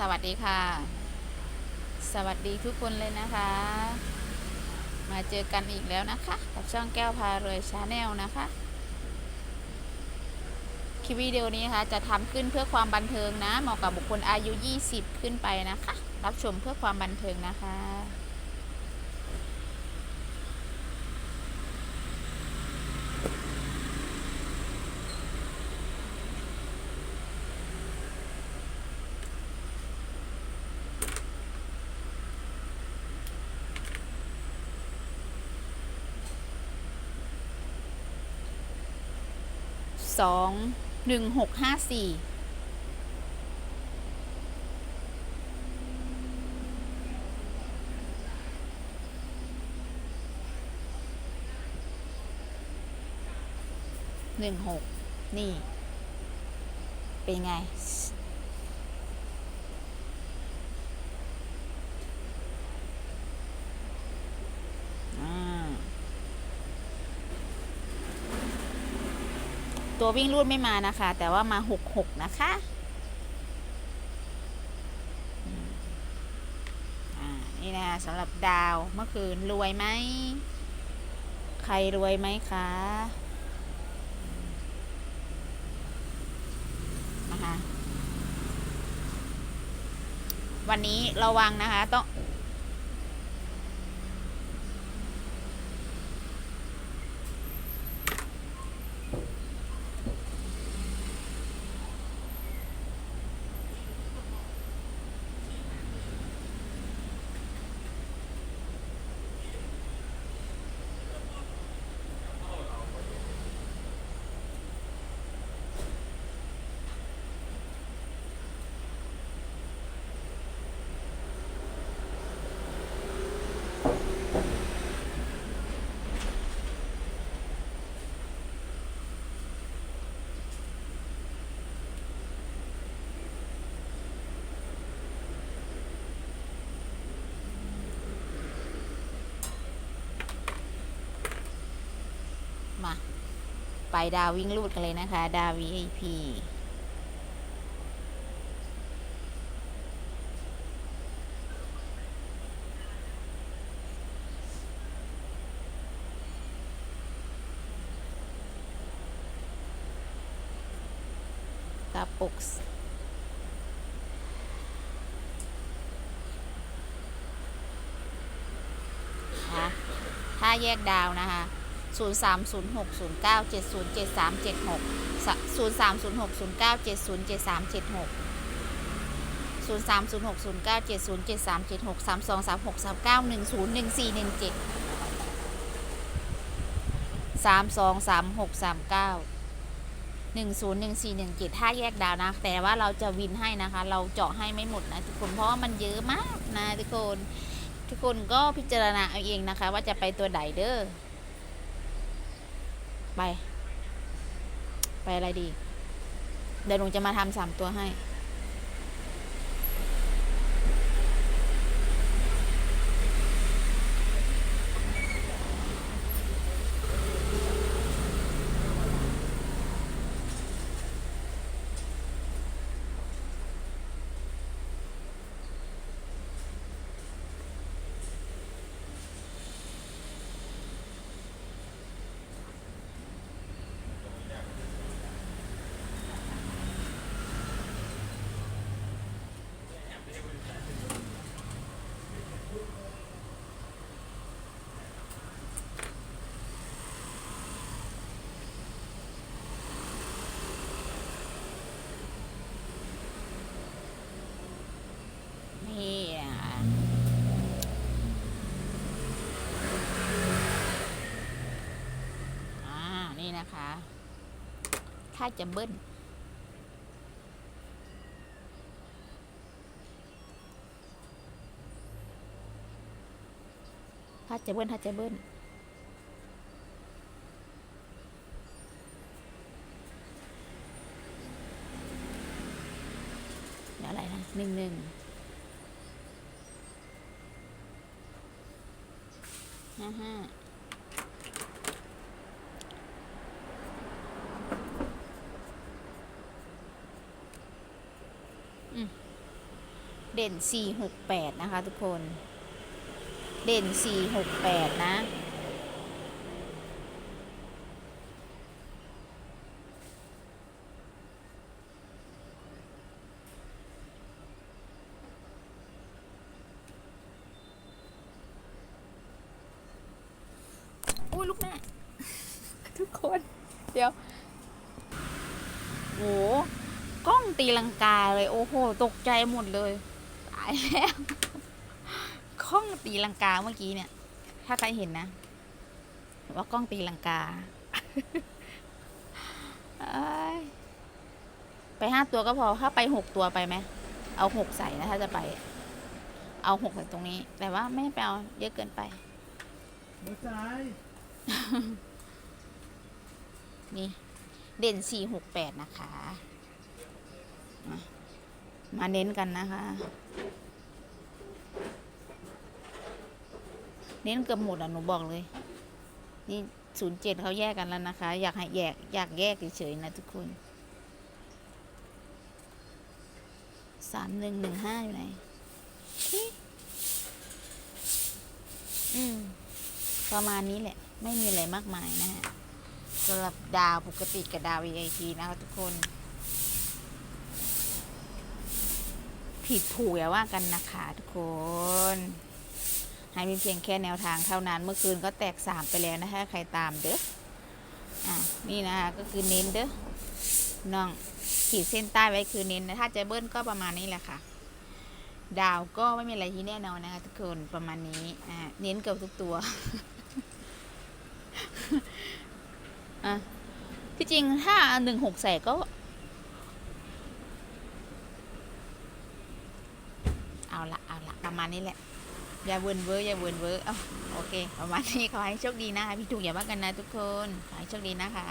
สวัสดีค่ะ สวัสดีทุกคนเลยนะคะ มาเจอกันอีกแล้วนะคะ กับช่องแก้วพารวยชาแนลนะคะ คลิปวิดีโอนี้นะคะจะทำขึ้นเพื่อความบันเทิงนะ เหมาะกับบุคคลอายุ 20 ขึ้นไปนะคะ รับชมเพื่อความบันเทิงนะคะ สองหนึ่งหกห้าสี่หนึ่งหกนี่ เป็นไง อ่า ตัววิ่งรูดไม่มานะคะ แต่ว่ามาหกหกนะคะอ่านี่นะคะสำหรับดาวเมื่อคืนรวยไหม ใครรวยไหมคะนะคะวันนี้ระวังนะคะต้อง มา ไปดาววิ่งรูดกันเลยนะคะ ดาว VIP กระปุกนะคะถ้าแยกดาวนะคะ 0 3 0 6 0 9 7 0 7 3 7 6 0 3 0 6 0 9 7 0 7 3 7 6 0 3 0 6 0 9 7 0 7 3 7 6 3 2 3 6 3 9 1 0 1 4 1 7 3 2 3 6 3 9 1 0 1 4 1 7 ถ้าแยกดาวนะ แต่ว่าเราจะวินให้นะคะ เราเจาะให้ไม่หมดนะทุกคนเพราะว่ามันเยอะมากนะทุกคน ทุกคนก็พิจารณาเอาเองนะคะ ว่าจะไปตัวไหนเด้อ ไป ไปอะไรดี เดี๋ยวหนูจะมาทำสามตัวให้ นี่นะคะอ่า นี่ะคะ ถ้าจะเบิ้ลถ้าจะเบิ้ลถ้าจะเบิ้ลเดี๋ยวอะไรนะหนึ่งหนึ่งห้าห้า เด่นสี่หกแปดนะคะทุกคน เด่นสี่หกแปดนะอุ้ยลูกแม่ ทุกคน เดี๋ยว โหกล้องตีลังกาเลย โอ้โห ตกใจหมดเลยายแล้วกล้องตีลังกาเมื่อกี้เนี่ย ถ้าใครเห็นนะ ว่ากล้องตีลังกาเอ้ยไปห้าตัวก็พอ ถ้าไปหกตัวไปไหม เอาหกใส่นะ ถ้าจะไป เอาหกใส่ตรงนี้ แต่ว่าไม่ไปเอาเยอะเกินไปไม่ใช่นี่ เด่นสี่หกแปดนะคะ มาเน้นกันนะคะ เน้นเกือบหมดอะหนูบอกเลย นี่ศูนย์เจ็ดเขาแยกกันแล้วนะคะ อยากให้แยกอยากแยกเฉยๆนะทุกคนสามหนึ่งหนึ่งห้าอยู่ไหนอือืมประมาณนี้แหละ ไม่มีอะไรมากมายนะฮะสำหรับดาวปกติกับดาว VIP นะคะทุกคน ผิดถูกอย่าว่ากันนะคะทุกคน ให้มีเพียงแค่แนวทางเท่านั้น เมื่อคืนก็แตกสามไปแล้วนะคะ ใครตามเด้ออะนี่นะคะก็คือเน้นเด้อน้องขีดเส้นใต้ไว้คือเน้นนะถ้าจะเบิ้ลก็ประมาณนี้แหละค่ะ ดาวก็ไม่มีอะไรที่แน่นอนนะคะทุกคนประมาณนี้อะเน้นเกือบทุกตัวอะที่จริงถ้าหนึ่งหกใส่ก็ เอาละเอาละประมาณนี้แหละ อย่าเวินเวอร์อย่าเวินเวอร์เอาโอเค ประมาณนี้ขอให้โชคดีนะคะพี่ถูกอย่าว่ากันนะทุกคน ขอให้โชคดีนะคะ